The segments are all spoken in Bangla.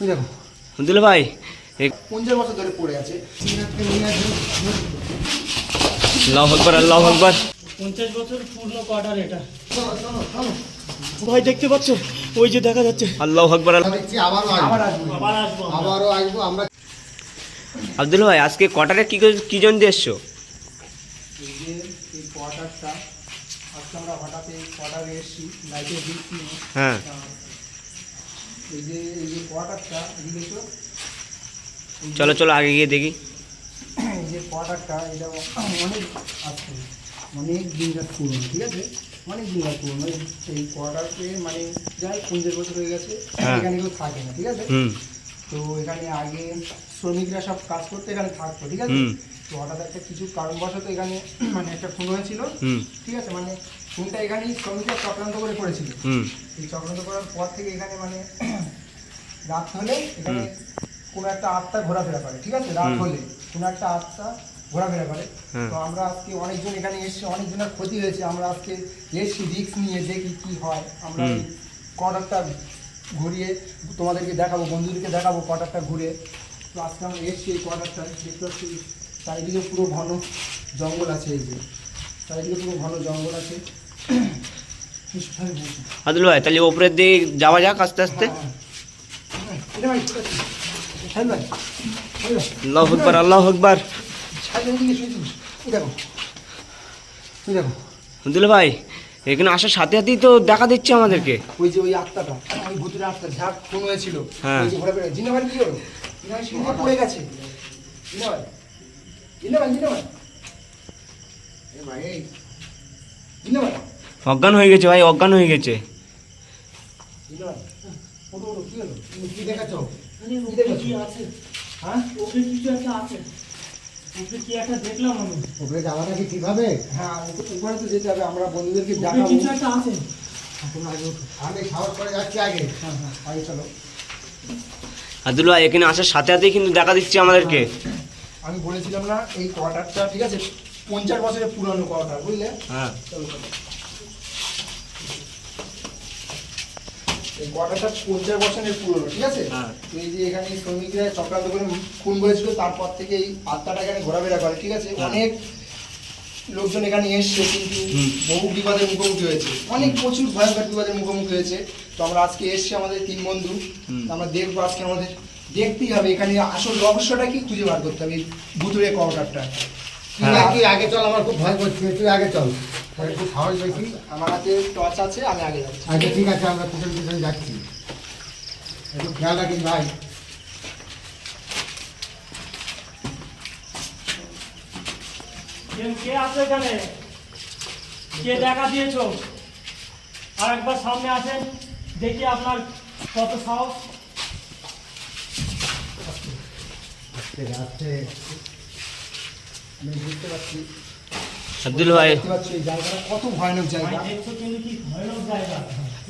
ওই দেখো। দুলে ভাই এই পঞ্চাশ বছর ধরে পড়ে আছে। শ্রীনাথকে নিয়ে আল্লাহ আকবর আল্লাহ আকবর। পঞ্চাশ বছর পূর্ণ কোয়ার্টার এটা। চলো চলো চলো। ভাই দেখতে পাচ্ছ? ওই যে দেখা যাচ্ছে। আল্লাহ আকবর আবার আসব। আসব আবার আসব আমরা। আবারও আসব আমরা আব্দুল ভাই আজকে কটারে কি করে- কি জন দিয়ে এসছো? কোয়ার্টারে হ্যাঁ। এই যে এই যে কোয়ার্টারটা দেখেছ? চলো চলো আগে গিয়ে দেখি। এই যে কোয়ার্টারটা এটা অনেক আছে অনেক দিনকার পুরনো ঠিক আছে? অনেক দিনকার পুরনো। এই কোয়ার্টারকে মানে যাই পঞ্চাশ বছর হয়ে গেছে হ্যাঁ। এখানে কেউ থাকে না ঠিক আছে? তো এখানে আগে শ্রমিকরা সব কাজ করতে এখানে থাকতো ঠিক আছে? তো হঠাৎ একটা কিছু কারণবশত এখানে মানে একটা খুন হয়েছিল ঠিক আছে? মানে খুনটা এখানেই শ্রমিকরা চক্রান্ত করে করেছিল এই চক্রান্ত করার পর থেকে এখানে মানে রাত হলে এখানে কোনো একটা আত্মা ঘোরাফেরা করে ঠিক আছে? রাত হলে কোনো একটা আত্মা ঘোরাফেরা করে। হ্যাঁ। তো আমরা আজকে অনেকজন এখানে এসেছি অনেকজনের ক্ষতি হয়েছে। আমরা আজকে এসেছি রিস্ক নিয়ে দেখি কি হয়। আমরা কোয়ার্টারটা ঘুরিয়ে তোমাদেরকে দেখাবো বন্ধুদেরকে দেখাবো কোয়ার্টারটা ঘুরে। তো আজকে আমরা এসেছি এই কোয়ার্টারটা দেখতে পাচ্ছি চারিদিকে পুরো ঘন জঙ্গল আছে এই যে। চারিদিকে পুরো ঘন জঙ্গল আছে। আব্দুল ভাই তাহলে ওপরের দিকে যাওয়া যাক আস্তে আস্তে। আল্লাহ আকবর আল্লাহ আকবর। সাহেব ভাই, এখানে আসার সাথে সাথেই তো দেখা দিচ্ছে আমাদেরকে। ওই যে ওই আত্মাটা ওই ভূতের আত্মা ঝাঁক খুন হয়েছিল। হ্যাঁ। জিনা ভাই কি হলো? জিনা পড়ে গেছে। জিনা ভাই জিনা ভাই জিনা ভাই এ ভাই জিনা ভাই অজ্ঞান হয়ে গেছে ভাই অজ্ঞান হয়ে গেছে। হ্যাঁ ওখানে কিছু একটা আছে একটা দেখলাম ওপরে যাওয়াটা কি ঠিক হবে? হ্যাঁ ওপরে- উপরে তো যেতে হবে আমরা বন্ধুদেরকে ওখানে একটা আছে। আগে সাহস করে যাচ্ছি আগে। হ্যাঁ হ্যাঁ। আগে চলো। আব্দুল ভাই এখানে আসার সাথে সাথেই কিন্তু দেখা দিচ্ছে আমাদেরকে। আমি বলেছিলাম না এই কোয়ার্টারটা ঠিক আছে? পঞ্চাশ বছরের পুরনো কোয়ার্টার বুঝলে? হ্যাঁ। চলো। এই কোয়ার্টারটা পঞ্চাশ বছরের পুরনো ঠিক আছে? হ্যাঁ। তো এই যে এখানে শ্রমিকরা চক্রান্ত করে খুন করেছিল তারপর থেকে এই আত্মাটা এখানে ঘোরাফেরা করে ঠিক আছে? হ্যাঁ। অনেক লোকজন এখানে এসছে কিন্তু বহু বিপদের মুখোমুখি হয়েছে। অনেক প্রচুর ভয়ঙ্কর বিপদের মুখোমুখি হয়েছে। তো আমরা আজকে এসছি আমাদের তিন বন্ধু আমরা দেখব আজকে আমাদের দেখতেই হবে এখানে আসল রহস্যটা কি খুঁজে বার করতে হবে ভুতুরে কোয়ার্টারটা হ্যাঁ। তুই আগে চল আমার খুব ভয় করছে তুই আগে চল। একটু সাহস বেশি আমার হাতে টর্চ আছে আমি আগে যাচ্ছি। আচ্ছা ঠিক আছে আমরা পিছন পিছন যাচ্ছি। একটু খেয়াল রাখিস ভাই। কে- কে আছে এখানে? কে দেখা দিয়েছ? আর একবার সামনে আসেন দেখি আপনার কত সাহস। আস্তে আস্তে। আমি বুঝতে পারছি। আব্দুল ভাই। কত ভয়ানক জায়গা।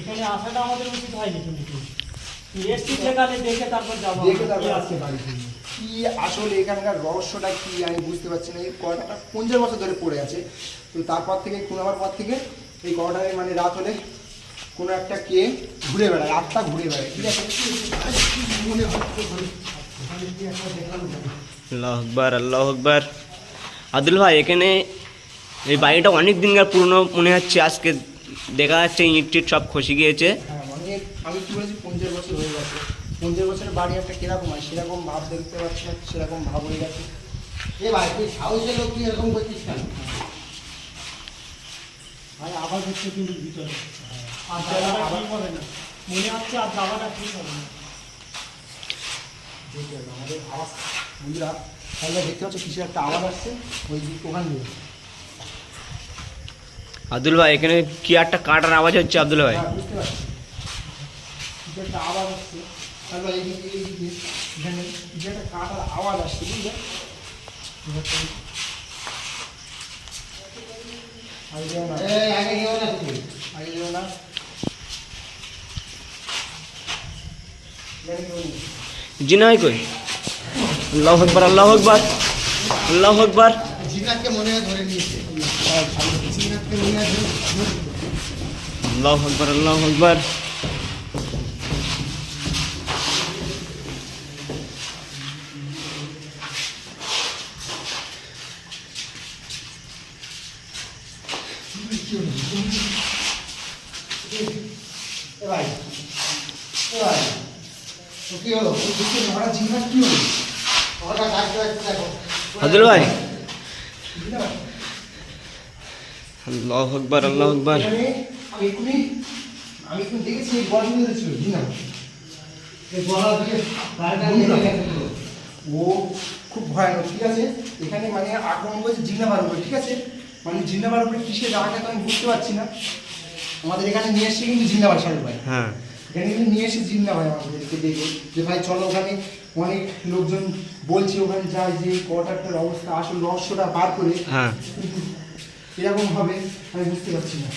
এখানে আসাটা আমাদের উচিত হয়নি কিন্তু। দেখে তারপর যাব দেখে তারপর কি আসলে এখানকার রহস্যটা কি আমি বুঝতে পারছি না। এই পঞ্চাশ বছর ধরে পড়ে আছে। তো তারপর থেকে খুন হওয়ার পর থেকে এই কটারে মানে রাত হলে কোনো একটা কে ঘুরে বেড়ায় রাতটা ঘুরে বেড়ায়। ঠিক আছে? মনে। আল্লাহ আকবর আল্লাহ আকবর। আব্দুল ভাই এখানে এই বাড়িটা অনেক দিনকার পুরনো মনে হচ্ছে, আজকে দেখা যাচ্ছে ইট টিট সব খসে গিয়েছে। হ্যাঁ অনেক আমি বলেছি, পঞ্চাশ বছর হয়ে গেছে। পঞ্চাশ বছরের বাড়ি একটা কীরকম সেরকম ভাব দেখতে পাচ্ছি না সেরকম ভাব হয়ে গেছে। লোক এরকম হচ্ছে কিন্তু আর মনে হচ্ছে আর ঠিক হবে না? তাহলে দেখতে পাচ্ছ, কিছু একটা আওয়াজ আসছে। ওই ওখান দিয়ে। আব্দুল ভাই এখানে কি একটা কাটার আওয়াজ হচ্ছে আব্দুল ভাই হ্যাঁ বুঝতে পারছি কিছু একটা আওয়াজ আসছে তাহলে এই দিকে এই দিকে এখানে কিছু একটা কাটার আওয়াজ আসছে বুঝলে আগে যেও না এই আগে গেও না তুই আগে যেও না এখানে কেউ নেই। জি না কই আল্লাহ আকবর আল্লাহ আকবর আল্লাহ আকবর জিনাতকে মনে হয় ধরে নিয়েছে আল্লাহ আকবর আল্লাহ আকবর। হজর হ্যাঁ, ভাই। আল্লাহ আকবার আল্লাহ আকবার। ও খুব ভয়ানক ঠিক আছে? এখানে মানে আক্রমণ করেছে জিন্নাবার উপরে ঠিক আছে? মানে জিন্নাবার উপরে কিসে যাওয়াটা তো আমি বুঝতে পারছি না। আমাদের এখানে নিয়ে এসছে কিন্তু জিন্নাবার সাহেব ভাই। হ্যাঁ। এখানে কিন্তু নিয়ে এসে জিন্না ভাই আমাদেরকে দেখে। যে ভাই চলো ওখানে অনেক লোকজন বলছে ওখানে যায় যে কোয়ার্টারটার অবস্থা আসল রহস্যটা বার করে। এরকম হবে আমি বুঝতে পারছি না।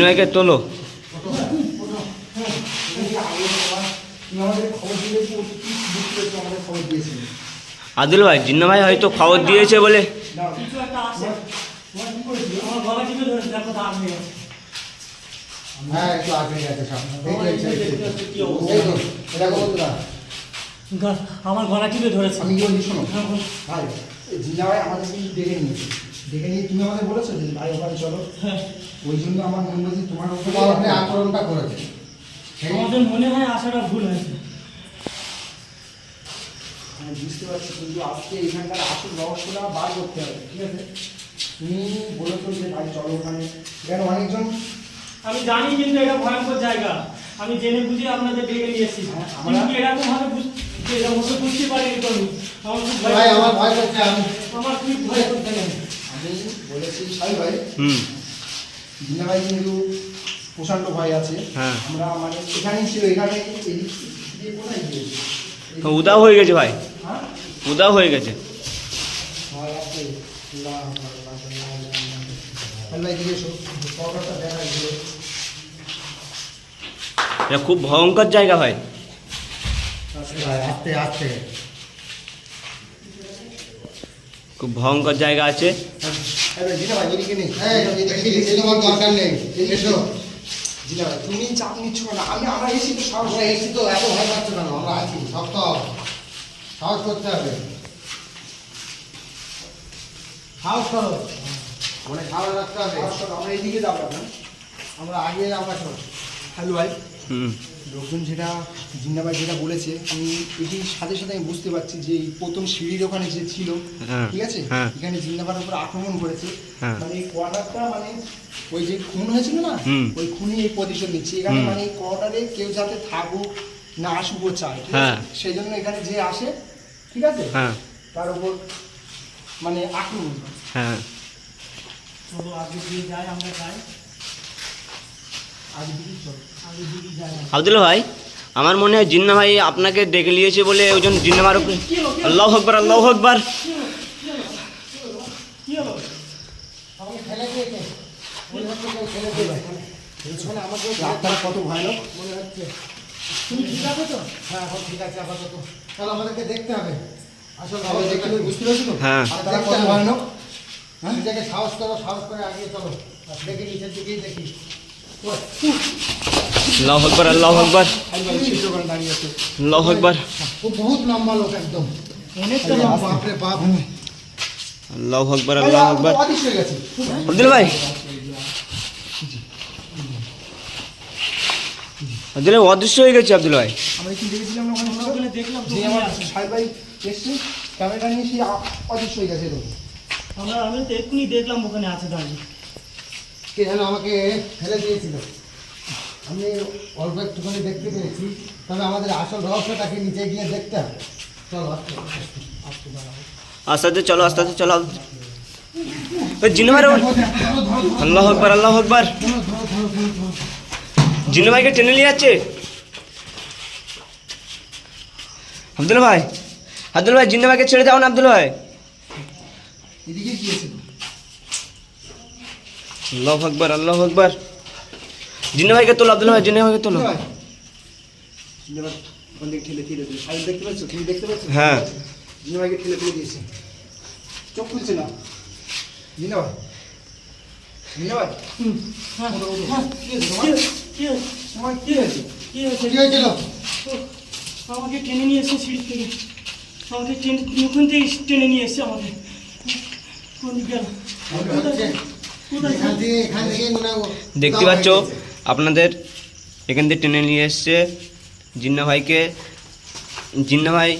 ভাইকে তোলো। আদিল ভাই জিন্না ভাই হয়তো খবর দিয়েছে বলে। হয়ে হ্যাঁ একটু আগে গেছে সব। এই তো, এটা বন্ধুরা। আমার গলা টিপে ধরেছে? আমি কি বলি শোনো। হ্যাঁ, ভাই এই জিন্না ভাই আমাদের কিন্তু ডেকে নিয়েছে ডেকে নিয়ে তুমি আমাদের বলেছ যে ভাই ওখানে চলো। হ্যাঁ, ওই জন্য আমার মনে হয়েছে তোমার তোমার ওখানে ওখানে আক্রমণটা করেছে। আমাদের মনে হয় আশাটা ভুল হয়েছে। আমি বুঝতে পারছি কিন্তু আজকে এখানকার আসল রহস্যটা বার করতে হবে ঠিক আছে? তুমি বলেছ যে ভাই চলো ওখানে। এখানে অনেকজন আমি জানি কিন্তু এটা ভয়ঙ্কর জায়গা আমি জেনে বুঝে আপনাদের ডেকে নিয়ে এসেছি হ্যাঁ, আমরা- কিন্তু এরকম ভাবে বুঝতে পারিনি তো আমি আমার খুব ভয় ভাই আমার ভয় করছে আমি আমার খুব ভয় করতে আমি বলেছি সাই ভাই হুম জিন্না ভাই কিন্তু প্রচণ্ড ভয় আছে হ্যাঁ। আমরা মানে এখানেই ছিল এখানে কোথায় গিয়েছে তো উদাও হয়ে গেছে ভাই হ্যাঁ উদাও হয়ে গেছে ভয় আছে আল্লাহ, আল্লাহ, আল্লাহ, আল্লাহ। আল্লাহ এদিকে এসো কটাটা দেখা গেলো এটা খুব ভয়ঙ্কর জায়গা ভাই ভাই, আস্তে আস্তে। খুব ভয়ঙ্কর জায়গা আছে। তুমি চাপ নিচ্ছ না। আমি আমরা এসি তো সাহস আমরা এসি তো এত ভয় পাচ্ছ কেন? আমরা আছি সব তো সাহস করতে হবে। সাহস করো। মানে সাহস রাখতে হবে। আমরা যাব না আমরা আগে আমরা হ্যালো ভাই। লোকজন যেটা জিন্নাবাই যেটা বলেছে আমি এটির সাথে সাথে আমি বুঝতে পারছি যে এই প্রথম সিঁড়ির ওখানে যে ছিল হ্যাঁ, ঠিক আছে? হ্যাঁ। এখানে জিন্নাবার উপর আক্রমণ করেছে। হ্যাঁ। মানে এই কোয়ার্টারটা মানে ওই যে খুন হয়েছিল না? ওই খুনি এই প্রতিশোধ নিচ্ছে। এখানে মানে এই কোয়ার্টারে কেউ যাতে থাকুক না আসুক ও চায় হ্যাঁ। সেই জন্য এখানে যে আসে ঠিক আছে? হ্যাঁ। তার উপর মানে আক্রমণ করে। হ্যাঁ। চলো আগে দিয়ে যাই আমরা যাই। আব্দুল ভাই, আমার মনে হয় জিন্না ভাই আপনাকে ডেকে নিয়েছে বলে ওই জন্য জিন্না হলো? আল্লাহ আকবার আল্লাহ আকবার কত দেখতে হবে আসল হ্যাঁ। সাহস করো সাহস করে আগিয়ে চলো দেখি নিচের দিকেই দেখি আল্লাহ আকবার আল্লাহ আকবার। আল্লাহ আকবার। ও বহুত লম্বা লোক একদম। অনেকটা লম্বা। বাপরে বাপ আল্লাহ আকবার আল্লাহ আকবার। অদৃশ্য হয়ে গেছে। আব্দুল ভাই। আব্দুল ভাই অদৃশ্য হয়ে গেছে আব্দুল ভাই। আমরা কি দেখেছিলাম ওখানে? দেখলাম যে আমার ভাই এসছে ক্যামেরাটা নিয়ে অদৃশ্য হয়ে গেছে আমরা আমি তো এক্ষুনি দেখলাম ওখানে আছে দাঁড়িয়ে। কে যেন আমাকে ফেলে দিয়েছিল। আমি অল্প একটুখানি দেখতে পেরেছি তবে আমাদের আসল রহস্যটাকে নিচে গিয়ে দেখতে হবে। চলো আস্তে আস্তে, চলো আস্তে আস্তে চলো। ভাই আল্লাহ আকবার আল্লাহ আকবার। ভাইকে টেনে নিয়ে যাচ্ছে। আব্দুল ভাই আব্দুল ভাই জিন্নু ভাইকে ছেড়ে দাও না আব্দুল ভাই। এদিকে গিয়েছিল আল্লাহ আকবার আল্লাহ আকবার। জিন্নু ভাইকে তোলো আব্দুল ভাই জিন্নু ভাইকে তোলো। ভাই জিন্দাবাদ ওখান ঠেলে ঠেলে দিয়েছে। দেখতে পাচ্ছ? তুমি দেখতে পাচ্ছ? হ্যাঁ। জিনা ভাইকে ঠেলে ফেলে দিয়েছে। চোখ খুলছে না? জিনা ভাই। জিনা ভাই। হ্যাঁ। হ্যাঁ। আমাকে টেনে নিয়ে এসে সিঁড়ি থেকে। আমাকে টেনে ওখান থেকে টেনে নিয়ে এসছে আমাকে। কোন গেল। দেখতে পাচ্ছ আপনাদের এখান থেকে টেনে নিয়ে এসছে জিন্না ভাইকে। জিন্না ভাই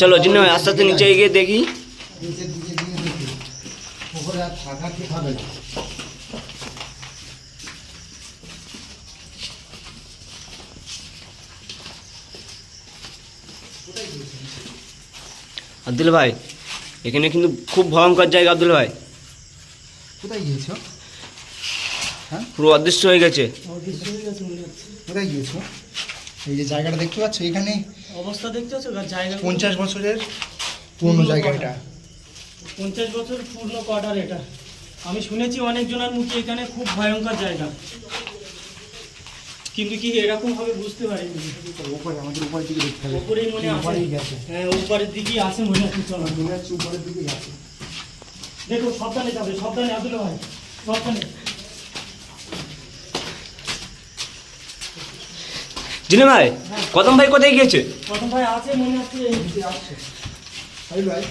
চলো জিন্না ভাই আস্তে আস্তে নিচে গিয়ে দেখি। আব্দুল ভাই এখানে কিন্তু খুব ভয়ঙ্কর জায়গা আব্দুল ভাই। কোথায় গিয়েছো? পুরো অদৃশ্য হয়ে গেছে। হয়ে গেছে কোথায় গিয়েছো? এই যে জায়গাটা দেখতে পাচ্ছ এখানে অবস্থা দেখতে পাচ্ছ? জায়গা পঞ্চাশ বছরের পুরনো জায়গা এটা পঞ্চাশ বছর পূর্ণ কোয়ার্টার এটা। আমি শুনেছি অনেকজনের মুখে এখানে খুব ভয়ঙ্কর জায়গা। কিন্তু কি এরকম ভাবে বুঝতে পারিনি। উপরে আমাদের উপরের দিকে দেখতে হবে। ওপরেই মনে আছে। উপরেই গেছে। হ্যাঁ উপরের দিকেই আছে মনে হচ্ছে চলো। মনে হচ্ছে উপরের দিকে গেছে দেখো সাবধানে যাবে সাবধানে আব্দুল ভাই সাবধানে। জিন্না ভাই কদম ভাই কোথায় গিয়েছে? প্রথম ভাই আছে মনে হচ্ছে নিচে আসছে হাই ভাই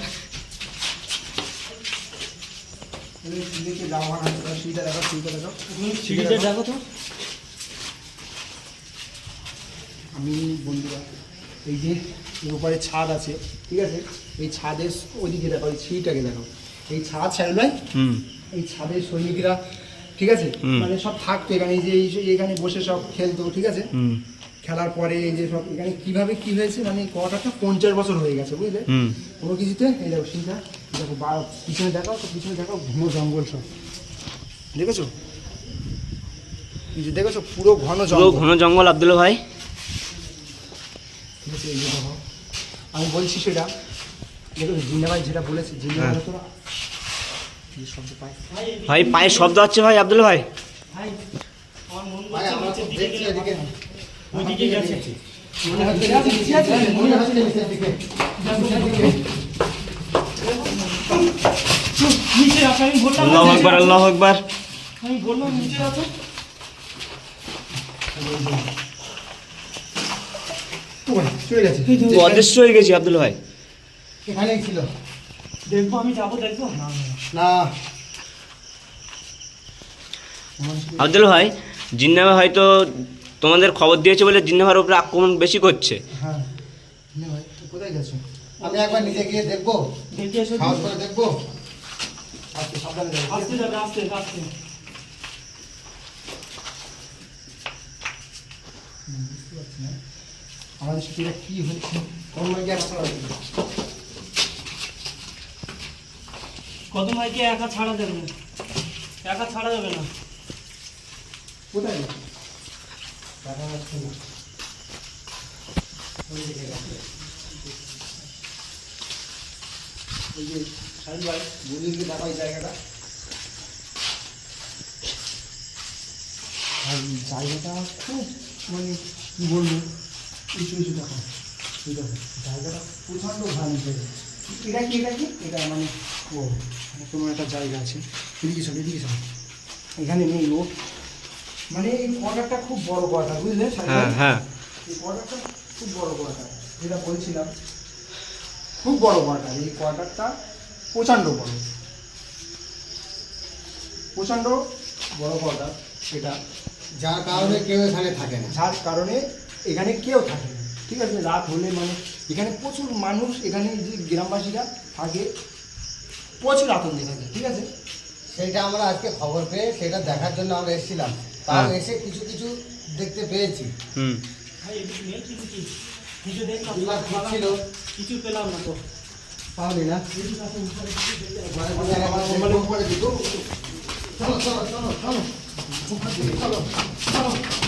এই দিকে যাওয়া না সিটা দেখো সিটা দেখো দেখো তো। আমি বন্ধুরা এই যে এর উপরে ছাদ আছে ঠিক আছে? এই ছাদের ওইদিকে দেখো এই সিঁড়িটাকে দেখো এই ছাদ হুম। এই ছাদের সৈনিকরা ঠিক আছে? মানে সব থাকতো এখানে এই যে এখানে বসে সব খেলতো ঠিক আছে? খেলার পরে এই যে সব এখানে কীভাবে কি হয়েছে মানে কোয়ার্টারটা পঞ্চাশ বছর হয়ে গেছে বুঝলে? কোনো কিছুতে এই দেখো সিনটা দেখো বা পিছনে দেখাও তো পিছনে দেখাও ঘন জঙ্গল সব। দেখেছ? দেখেছ পুরো ঘন জঙ্গল। ঘন জঙ্গল আব্দুল ভাই। আছে এই যে দেখো আমি বলছি সেটা দেখো জিন্না ভাই যেটা বলেছে জিন্না হ্যাঁ। ভাই তোরা এই শব্দ পায় ভাই পায়ের শব্দ হচ্ছে ভাই আব্দুল ভাই মন বলছে তো মনে মনে আল্লাহ আকবার আল্লাহ আকবার আমি বললাম নিচে আছে চলে গেছে। অদৃশ্য হয়ে গেছি আব্দুল ভাই। এখানেই ছিল। দেখব আমি যাব দেখব? না আব্দুল ভাই জিন্না হয়তো তোমাদের খবর দিয়েছে বলে জিন্না ভাইয়ের উপরে আক্রমণ বেশি করছে। হ্যাঁ। কোথায় গেছো? আমি একবার নিজে গিয়ে দেখব। সাহস করে দেখব। আজকে সাবধানে যাবে। আসতে আমাদের সাথে কি হচ্ছে। কত ভাইকে একা ছাড়া যাবে না। একা ছাড়া যাবে না। কোথায় দেখা যাচ্ছে না। এই যে সাহেব ভাই বুঝিয়ে দেখা জায়গাটা। আর জায়গাটা খুব মানে কি বলব? উঁচু উঁচু দেখো এই দেখো জায়গাটা প্রচণ্ড ভালো জায়গা এটা কি এটা কি? এটা মানে ও মানে কোনো একটা জায়গা আছে। এদিকে চল এদিকে চল। এখানে নেই লোক। মানে এই কোয়ার্টারটা খুব বড় কোয়ার্টার বুঝলে? হ্যাঁ হ্যাঁ। এই কোয়ার্টারটা খুব বড় কোয়ার্টার যেটা বলছিলাম। খুব বড় কোয়ার্টার এই কোয়ার্টারটা প্রচণ্ড বড়। প্রচণ্ড বড় কোয়ার্টার সেটা। যার কারণে কেউ এখানে থাকে না। যার কারণে এখানে কেউ থাকে না। ঠিক আছে রাত হলে মানে এখানে প্রচুর মানুষ এখানে যে গ্রামবাসীরা থাকে প্রচুর আতঙ্কে থাকে ঠিক আছে? সেটা আমরা আজকে খবর পেয়ে সেটা দেখার জন্য আমরা এসেছিলাম। তাও হ্যাঁ। এসে কিছু কিছু দেখতে পেয়েছি। হুম। ভাই এদিকে নেই কিছু কি? কিছু দেখলাম দুবার ছিল কিছু পেলাম না তো। পাওনি না? মানে বলে আমার মোবাইলে উপরে দিত চলো চলো চলো চলো। উপরে দিকে চলো চলো।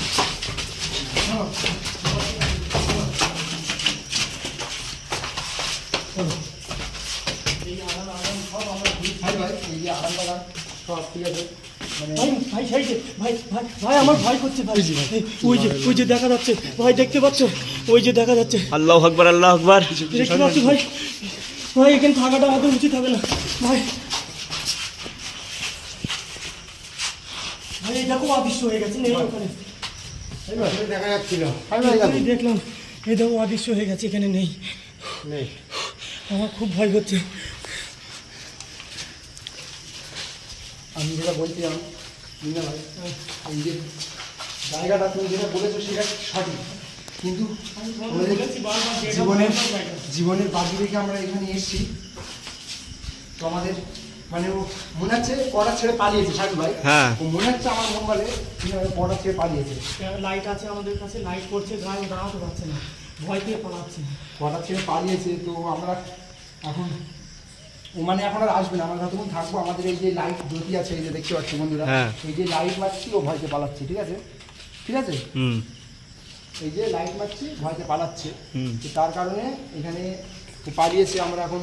মানে ওই যে দেখা যাচ্ছে ভাই দেখতে পাচ্ছ ওই যে দেখা যাচ্ছে আল্লাহ আকবার আল্লাহ আকবার দেখতে পাচ্ছ ভাই ভাই এখানে থাকাটা আমাদের উচিত হবে না ভাই ভাই দেখো অদৃশ্য হয়ে গেছে নেই ওখানে দেখা যাচ্ছিল। আমি দেখলাম এই দেখো অদৃশ্য হয়ে গেছে এখানে নেই। নেই। আমার খুব ভয় হচ্ছে আমি যেটা বলছিলাম ভাই এই যে জায়গাটা তুমি যেটা বলেছ সেটা সঠিক। কিন্তু জীবনের জীবনের বাকি রেখে আমরা এখানে এসেছি। তো আমাদের মানে ও মনে হচ্ছে পড়া ছেড়ে পালিয়েছে সাজু ভাই। হ্যাঁ। ও মনে হচ্ছে আমার মোবাইলে পড়া ছেড়ে পালিয়েছে। লাইট আছে আমাদের কাছে লাইট পড়ছে গায়ে দাঁড়াতে পারছে না। ভয় পেয়ে পালাচ্ছে পড়া ছেড়ে পালিয়েছে তো আমরা এখন ও মানে এখন আর আসবে না আমরা যতক্ষণ থাকব আমাদের এই যে লাইট জ্যোতি আছে এই যে দেখতে পাচ্ছি বন্ধুরা হ্যাঁ। এই যে লাইট মারছি ও ভয়তে পালাচ্ছে ঠিক আছে? ঠিক আছে? হুম। এই যে লাইট মারছি ভয়তে পালাচ্ছে। হুম। তো তার কারণে এখানে পালিয়েছে আমরা এখন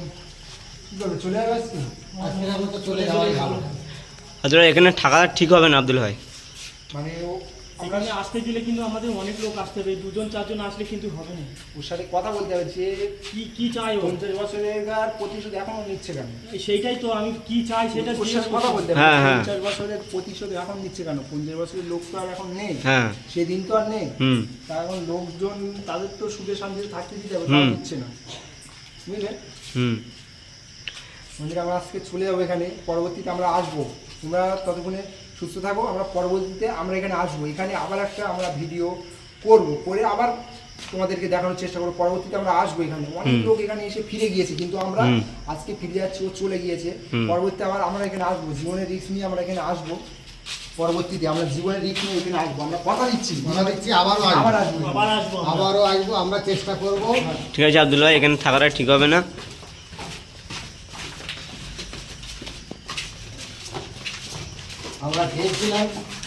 ভাই এখানে থাকা ঠিক হবে না আব্দুল ভাই? মানে এখানে আসতে গেলে কিন্তু আমাদের অনেক লোক আসতে হবে দুজন চারজন আসলে কিন্তু হবে না। ওর সাথে কথা বলতে হবে যে কি কি চাই পঞ্চাশ বছরের আর প্রতিশোধ এখনও নিচ্ছে কেন? সেইটাই তো আমি কি চাই সেটা ওর সাথে কথা বলতে হবে। হ্যাঁ, হ্যাঁ। পঞ্চাশ বছরের প্রতিশোধ এখন নিচ্ছে কেন? পঞ্চাশ বছরের লোক তো আর এখন নেই। হ্যাঁ। সেদিন তো আর নেই। হুম। তা এখন লোকজন তাদের তো সুখে শান্তিতে থাকতে দিতে হবে। দিচ্ছে না। বুঝলে? হুম। মন্দিরে আমরা আজকে চলে যাব এখানে পরবর্তীতে আমরা আসব। তোমরা ততক্ষণে সুস্থ থাকো আমরা পরবর্তীতে আমরা এখানে আসব। এখানে আবার একটা আমরা ভিডিও করব করে আবার তোমাদেরকে দেখানোর চেষ্টা করব। পরবর্তীতে আমরা আসব এখানে। অনেক লোক এখানে এসে ফিরে গিয়েছে কিন্তু আমরা আজকে ফিরে যাচ্ছি ও চলে গিয়েছে। পরবর্তীতে আবার আমরা এখানে আসব। জীবনের রিস্ক নিয়ে আমরা এখানে আসব। পরবর্তীতে আমরা জীবনের রিস্ক নিয়ে এখানে আসব। আমরা কথা দিচ্ছি কথা দিচ্ছি আবারও আবার আসব। আসব। আবার আবারও আসব আমরা চেষ্টা করব। ঠিক আছে আব্দুল ভাই এখানে থাকাটা ঠিক হবে না? আমরা খেয়েছিলাম